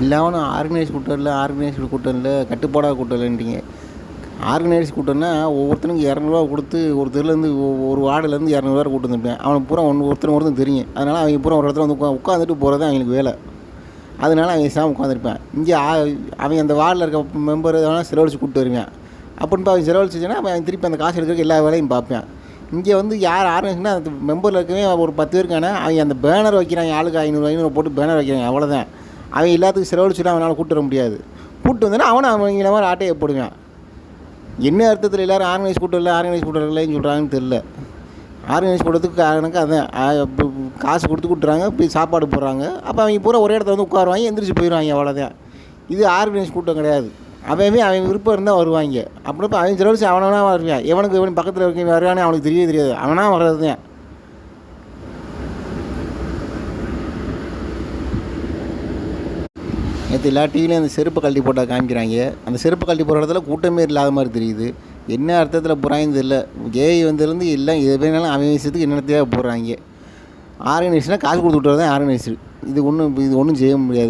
இல்லாமல் ஆர்கனைஸ் கூட்டம் இல்லை ஆர்கனைஸ்டு கூட்டம் இல்லை கட்டுப்பாடாக கூட்டம் இல்லைன்றீங்க ஆர்கனைஸ் கூட்டம்னா ஒவ்வொருத்தனுக்கு இரநூறுவா கொடுத்து ஒருத்தர்லேருந்து ஒரு வார்டுலேருந்து இரநூறுவா கூட்டு வந்துருப்பேன் அவனுக்கு பூரா ஒன்று ஒருத்தர் ஒருத்தன் தெரியும். அதனால் அவங்க பூரா ஒரு இடத்துல வந்து உட்கா உட்காந்துட்டு போகிறது அவங்களுக்கு வேலை. அதனால அவங்க சாமி உட்காந்துருப்பேன் இங்கே அவங்க அந்த வார்டில் இருக்க மெம்பர் எதனா செலவழிச்சு கூப்பிட்டு வருவேன். அப்படின்னு அவன் செலவழிச்சுன்னா அவன் திருப்பி அந்த காசு எடுக்கிறதுக்கு எல்லா வேலையும் பார்ப்பேன். இங்கே வந்து யார் ஆரம்பிச்சுன்னா அந்த மெம்பரில் இருக்கவே ஒரு பத்து பேருக்கான அவங்க அந்த பேனர் வைக்கிறாங்க ஆளுக்கு ஐநூறு ஐநூறு போட்டு பேனர் வைக்கிறாங்க அவ்வளோதான் அவன் எல்லாத்துக்கும் செலவழிச்சுட்டு அவனால் கூப்பிட்டு வர முடியாது. கூட்டு வந்தேன்னா அவனை அவங்கள மாதிரி ஆட்டையை போடுவான். என்ன அர்த்தத்தில் எல்லோரும் ஆர்கனைஸ் கூட்டம் இல்லை ஆர்கனைஸ் கூட்டம் இல்லைன்னு சொல்கிறாங்கன்னு தெரில ஆர்கனைஸ் கூட்டத்துக்கு காரணக்கு அதான் காசு கொடுத்து கூட்டுறாங்க போய் சாப்பாடு போடுறாங்க. அப்போ அவங்க பூரா ஒரே இடத்துல வந்து உட்காருவாங்க எந்திரிச்சு போயிடுவாங்க அவ்வளோதான் இது ஆர்கனைஸ் கூட்டம் கிடையாது. அவன் அவன் விருப்பம் இருந்தால் வருவாங்க. அப்படிப்ப அவன் செலவழிச்சு அவனா வருவான். எவனுக்கு இவன் பக்கத்தில் இருக்க வருவானே அவனுக்கு தெரியவே தெரியாது. அவனாக வர்றது தான் நேற்று எல்லா டிவிலையும் அந்த செருப்பு கழட்டி போட்டால் காமிக்கிறாங்க. அந்த செருப்பு கழட்டி போடுற இடத்துல கூட்டமே இல்லாத மாதிரி தெரியுது. என்ன அர்த்தத்தில் போகிறாங்கன்னு தெரியல. ஜேஐ வந்ததுலேருந்து எல்லாம் எது வேணாலும் அவன் விஷயத்துக்கு என்னென்னத்தையாக போடுறாங்க. ஆர்கனைஸ்னால் காசு கொடுத்து விட்டுறது தான் ஆர்கனைஸ்டு இது ஒன்றும் இது ஒன்றும் செய்ய முடியாது.